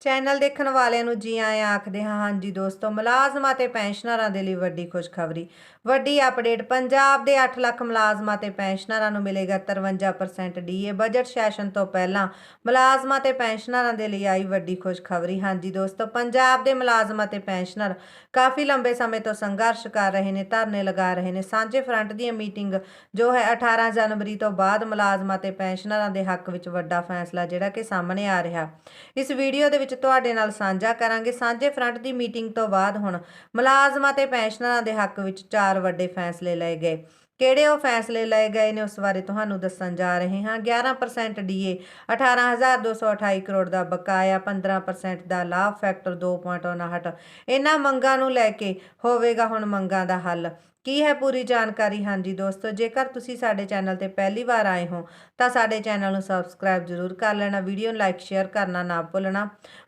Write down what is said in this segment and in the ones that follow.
Channel ਦੇਖਣ ਵਾਲਿਆਂ ਨੂੰ ਜੀ ਆਇਆਂ ਆਖਦੇ ਹਾਂ, ਹਾਂਜੀ ਦੋਸਤੋ, ਮੁਲਾਜ਼ਮਾਂ ਤੇ ਪੈਨਸ਼ਨਰਾਂ ਦੇ ਲਈ ਵੱਡੀ ਖੁਸ਼ਖਬਰੀ। ਵੱਡੀ ਅਪਡੇਟ, ਪੰਜਾਬ ਦੇ 8 ਲੱਖ ਮੁਲਾਜ਼ਮਾਂ ਤੇ ਪੈਨਸ਼ਨਰਾਂ ਨੂੰ ਮਿਲੇਗਾ 53% ਡੀਏ ਬਜਟ ਸੈਸ਼ਨ ਤੋਂ ਪਹਿਲਾਂ ਮੁਲਾਜ਼ਮਾਂ ਤੇ ਪੈਨਸ਼ਨਰਾਂ ਦੇ ਲਈ ਆਈ ਵੱਡੀ ਖੁਸ਼ਖਬਰੀ। ਹਾਂਜੀ ਦੋਸਤੋ, ਪੰਜਾਬ ਦੇ ਮੁਲਾਜ਼ਮਾਂ ਤੇ ਪੈਨਸ਼ਨਰ ਕਾਫੀ ਲੰਬੇ ਸਮੇਂ ਤੋਂ ਸੰਘਰਸ਼ ਕਰ ਰਹੇ ਨੇ, ਧਰਨੇ ਲਗਾ ਰਹੇ ਨੇ। ਸਾਂਝੇ ਫਰੰਟ ਦੀ ਮੀਟਿੰਗ ਜੋ ਹੈ 18 ਜਨਵਰੀ ਤੋਂ ਬਾਅਦ ਮੁਲਾਜ਼ਮਾਂ ਤੇ ਪੈਨਸ਼ਨਰਾਂ ਦੇ ਹੱਕ ਵਿੱਚ ਵੱਡਾ ਫੈਸਲਾ ਜਿਹੜਾ ਕਿ ਸਾਹਮਣੇ ਆ ਰਿਹਾ। ਇਸ ਵੀਡੀਓ ਦੇ ਵਿੱਚ ਤੁਹਾਡੇ ਨਾਲ ਸਾਂਝਾ ਕਰਾਂਗੇ। ਸਾਂਝੇ ਫਰੰਟ ਦੀ ਮੀਟਿੰਗ ਤੋਂ ਬਾਅਦ ਹੁਣ ਮੁਲਾਜ਼ਮਾਂ ਤੇ ਪੈਨਸ਼ਨਰਾਂ ਦੇ ਹੱਕ ਵਿੱਚ ਚਾਰ ਵੱਡੇ ਫੈਸਲੇ ਲਏ ਗਏ। ਕਿਹੜੇ ਉਹ ਫੈਸਲੇ ਲਏ ਗਏ ਨੇ ਉਸ ਬਾਰੇ ਤੁਹਾਨੂੰ ਦੱਸਣ ਜਾ ਰਹੇ ਹਾਂ। 11% ਡੀਏ 18228 ਕਰੋੜ ਦਾ ਬਕਾਇਆ 15% ਦਾ ਲਾਭ, ਫੈਕਟਰ 2.59 ਇਹਨਾਂ ਮੰਗਾਂ ਨੂੰ ਲੈ ਕੇ ਹੋਵੇਗਾ ਹੁਣ ਮੰਗਾਂ ਦਾ ਹੱਲ। ਕੀ ਹੈ ਪੂਰੀ ਜਾਣਕਾਰੀ? ਹਾਂਜੀ ਦੋਸਤੋ, ਜੇਕਰ ਤੁਸੀਂ ਸਾਡੇ ਚੈਨਲ ਤੇ ਪਹਿਲੀ ਵਾਰ ਆਏ ਹੋ, ਤਾਂ ਸਾਡੇ ਚੈਨਲ ਨੂੰ ਸਬਸਕ੍ਰਾਈਬ ਜ਼ਰੂਰ ਕਰ ਲੈਣਾ, ਵੀਡੀਓ ਨੂੰ ਲਾਈਕ, ਸ਼ੇਅਰ ਕਰਨਾ ਨਾ ਭੁੱਲਣਾ।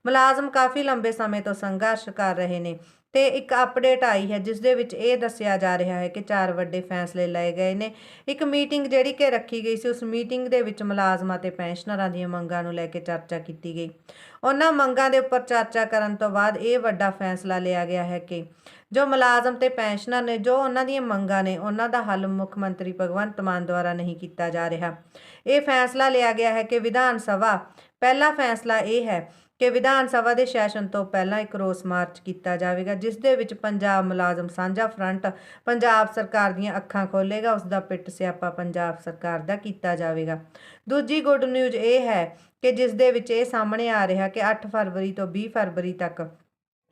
ਮੁਲਾਜ਼ਮ ਕਾਫੀ ਲੰਬੇ ਸਮੇਂ ਤੋਂ ਸੰਘਰਸ਼ ਕਰ ਰਹੇ ਨੇ ਤੇ ਇੱਕ ਅਪਡੇਟ ਆਈ ਹੈ, ਜਿਸ ਦੇ ਵਿੱਚ ਇਹ ਦੱਸਿਆ ਜਾ ਰਿਹਾ ਹੈ ਕਿ ਚਾਰ ਵੱਡੇ ਫੈਸਲੇ ਲਏ ਗਏ ਨੇ। ਇੱਕ ਮੀਟਿੰਗ ਜਿਹੜੀ ਕਿ ਰੱਖੀ ਗਈ ਸੀ, ਉਸ ਮੀਟਿੰਗ ਦੇ ਵਿੱਚ ਮੁਲਾਜ਼ਮਾਂ ਤੇ ਪੈਨਸ਼ਨਰਾਂ ਦੀਆਂ ਮੰਗਾਂ ਨੂੰ ਲੈ ਕੇ ਚਰਚਾ ਕੀਤੀ ਗਈ। ਉਹਨਾਂ ਮੰਗਾਂ ਦੇ ਉੱਪਰ ਚਰਚਾ ਕਰਨ ਤੋਂ ਬਾਅਦ ਇਹ ਵੱਡਾ ਫੈਸਲਾ ਲਿਆ ਗਿਆ ਹੈ ਕਿ ਜੋ ਮੁਲਾਜ਼ਮ ਤੇ ਪੈਨਸ਼ਨਰ ਨੇ, ਜੋ ਉਹਨਾਂ ਦੀਆਂ ਮੰਗਾਂ ਨੇ, ਉਹਨਾਂ ਦਾ ਹੱਲ ਮੁੱਖ ਮੰਤਰੀ ਭਗਵੰਤ ਮਾਨ ਦੁਆਰਾ ਨਹੀਂ ਕੀਤਾ ਜਾ ਰਿਹਾ। ਇਹ ਫੈਸਲਾ ਲਿਆ ਗਿਆ ਹੈ ਕਿ ਵਿਧਾਨ ਸਭਾ, ਪਹਿਲਾ ਫੈਸਲਾ ਇਹ ਹੈ ਕਿ ਵਿਧਾਨ ਸਭਾ ਦੇ ਸੈਸ਼ਨ ਤੋਂ ਪਹਿਲਾਂ ਇੱਕ ਰੋਸ ਮਾਰਚ ਕੀਤਾ ਜਾਵੇਗਾ, ਜਿਸ ਦੇ ਵਿੱਚ ਪੰਜਾਬ ਮੁਲਾਜ਼ਮ ਸਾਂਝਾ ਫਰੰਟ, ਪੰਜਾਬ ਸਰਕਾਰ ਦੀਆਂ ਅੱਖਾਂ ਖੋਲੇਗਾ ਉਸ ਦਾ ਪਿੱਟ ਸਿਆਪਾ ਪੰਜਾਬ ਸਰਕਾਰ ਦਾ ਕੀਤਾ ਜਾਵੇਗਾ। ਦੂਜੀ ਗੁੱਡ ਨਿਊਜ਼ ਇਹ ਹੈ ਕਿ ਜਿਸ ਦੇ ਵਿੱਚ ਇਹ ਸਾਹਮਣੇ ਆ ਰਿਹਾ ਕਿ 8 ਫਰਵਰੀ ਤੋਂ 20 ਫਰਵਰੀ ਤੱਕ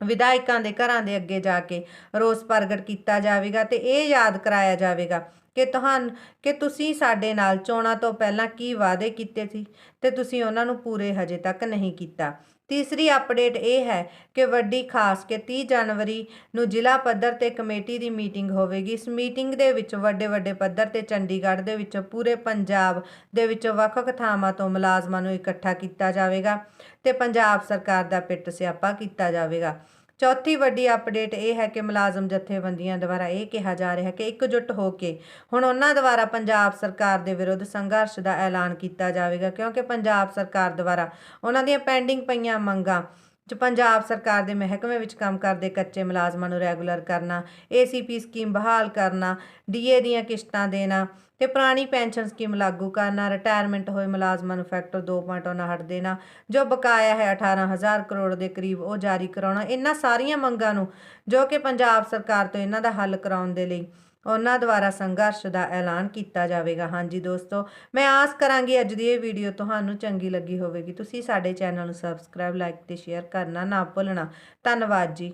ਵਿਧਾਇਕਾਂ ਦੇ ਘਰਾਂ ਦੇ ਅੱਗੇ ਜਾ ਕੇ ਰੋਸ ਪ੍ਰਗਟ ਕੀਤਾ ਜਾਵੇਗਾ ਤੇ ਇਹ ਯਾਦ ਕਰਾਇਆ ਜਾਵੇਗਾ ਕਿ ਤੁਹਾਨੂੰ, ਕਿ ਤੁਸੀਂ ਸਾਡੇ ਨਾਲ ਚੋਣਾਂ ਤੋਂ ਪਹਿਲਾਂ ਕੀ ਵਾਅਦੇ ਕੀਤੇ ਸੀ ਤੇ ਤੁਸੀਂ ਉਹਨਾਂ ਨੂੰ ਪੂਰੇ ਹਜੇ ਤੱਕ ਨਹੀਂ ਕੀਤਾ। ਤੀਸਰੀ ਅਪਡੇਟ ਇਹ ਹੈ ਕਿ ਵੱਡੀ ਖਾਸ ਕਿ 30 ਜਨਵਰੀ ਨੂੰ ਜ਼ਿਲ੍ਹਾ ਪੱਧਰ ਤੇ ਕਮੇਟੀ ਦੀ ਮੀਟਿੰਗ ਹੋਵੇਗੀ। ਇਸ ਮੀਟਿੰਗ ਦੇ ਵਿੱਚ ਵੱਡੇ ਵੱਡੇ ਪੱਧਰ ਤੇ ਚੰਡੀਗੜ੍ਹ ਦੇ ਵਿੱਚ ਪੂਰੇ ਪੰਜਾਬ ਦੇ ਵਿੱਚ ਵੱਖ-ਵੱਖ ਥਾਵਾਂ ਤੋਂ ਮੁਲਾਜ਼ਮਾਂ ਨੂੰ ਇਕੱਠਾ ਕੀਤਾ ਜਾਵੇਗਾ ਤੇ ਪੰਜਾਬ ਸਰਕਾਰ ਦਾ ਪਿੱਟ ਸਿਆਪਾ ਕੀਤਾ ਜਾਵੇਗਾ। ਚੌਥੀ ਵੱਡੀ ਅਪਡੇਟ ਇਹ ਹੈ ਕਿ ਮੁਲਾਜ਼ਮ ਜਥੇਬੰਦੀਆਂ ਦੁਆਰਾ ਇਹ ਕਿਹਾ ਜਾ ਰਿਹਾ ਹੈ ਕਿ ਇਕਜੁੱਟ ਹੋ ਕੇ ਹੁਣ ਉਹਨਾਂ ਦੁਆਰਾ ਪੰਜਾਬ ਸਰਕਾਰ ਦੇ ਵਿਰੁੱਧ ਸੰਘਰਸ਼ ਦਾ ਐਲਾਨ ਕੀਤਾ ਜਾਵੇਗਾ, ਕਿਉਂਕਿ ਪੰਜਾਬ ਸਰਕਾਰ ਦੁਆਰਾ ਉਹਨਾਂ ਦੀਆਂ ਪੈਂਡਿੰਗ ਪਈਆਂ ਮੰਗਾਂ ਚ ਪੰਜਾਬ ਸਰਕਾਰ ਦੇ ਮਹਿਕਮੇ ਵਿੱਚ ਕੰਮ ਕਰਦੇ ਕੱਚੇ ਮੁਲਾਜ਼ਮਾਂ ਨੂੰ ਰੈਗੂਲਰ ਕਰਨਾ ਏਸੀਪੀ ਸਕੀਮ ਬਹਾਲ ਕਰਨਾ ਡੀਏ ਦੀਆਂ ਕਿਸ਼ਤਾਂ ਦੇਣਾ ਤੇ ਪੁਰਾਣੀ ਪੈਨਸ਼ਨ ਸਕੀਮ ਲਾਗੂ ਕਰਨਾ ਰਿਟਾਇਰਮੈਂਟ ਹੋਏ ਮੁਲਾਜ਼ਮਾਂ ਨੂੰ ਫੈਕਟਰ 2.59 ਦੇਣਾ, ਜੋ ਬਕਾਇਆ ਹੈ 18000 ਕਰੋੜ ਦੇ ਕਰੀਬ ਉਹ ਜਾਰੀ ਕਰਾਉਣਾ, ਇਹਨਾਂ ਸਾਰੀਆਂ ਮੰਗਾਂ ਨੂੰ ਜੋ ਕਿ ਪੰਜਾਬ ਸਰਕਾਰ ਤੋਂ ਇਹਨਾਂ ਦਾ ਹੱਲ ਕਰਾਉਣ ਦੇ ਲਈ ਉਹਨਾਂ ਦੁਆਰਾ ਸੰਘਰਸ਼ ਦਾ ਐਲਾਨ ਕੀਤਾ ਜਾਵੇਗਾ। ਹਾਂਜੀ ਦੋਸਤੋ, ਮੈਂ ਆਸ ਕਰਾਂਗੀ ਅੱਜ ਦੀ ਇਹ ਵੀਡੀਓ ਤੁਹਾਨੂੰ ਚੰਗੀ ਲੱਗੀ ਹੋਵੇਗੀ। ਤੁਸੀਂ ਸਾਡੇ ਚੈਨਲ ਨੂੰ ਸਬਸਕ੍ਰਾਈਬ ਲਾਈਕ ਤੇ ਸ਼ੇਅਰ ਕਰਨਾ ਨਾ ਭੁੱਲਣਾ। ਧੰਨਵਾਦ ਜੀ।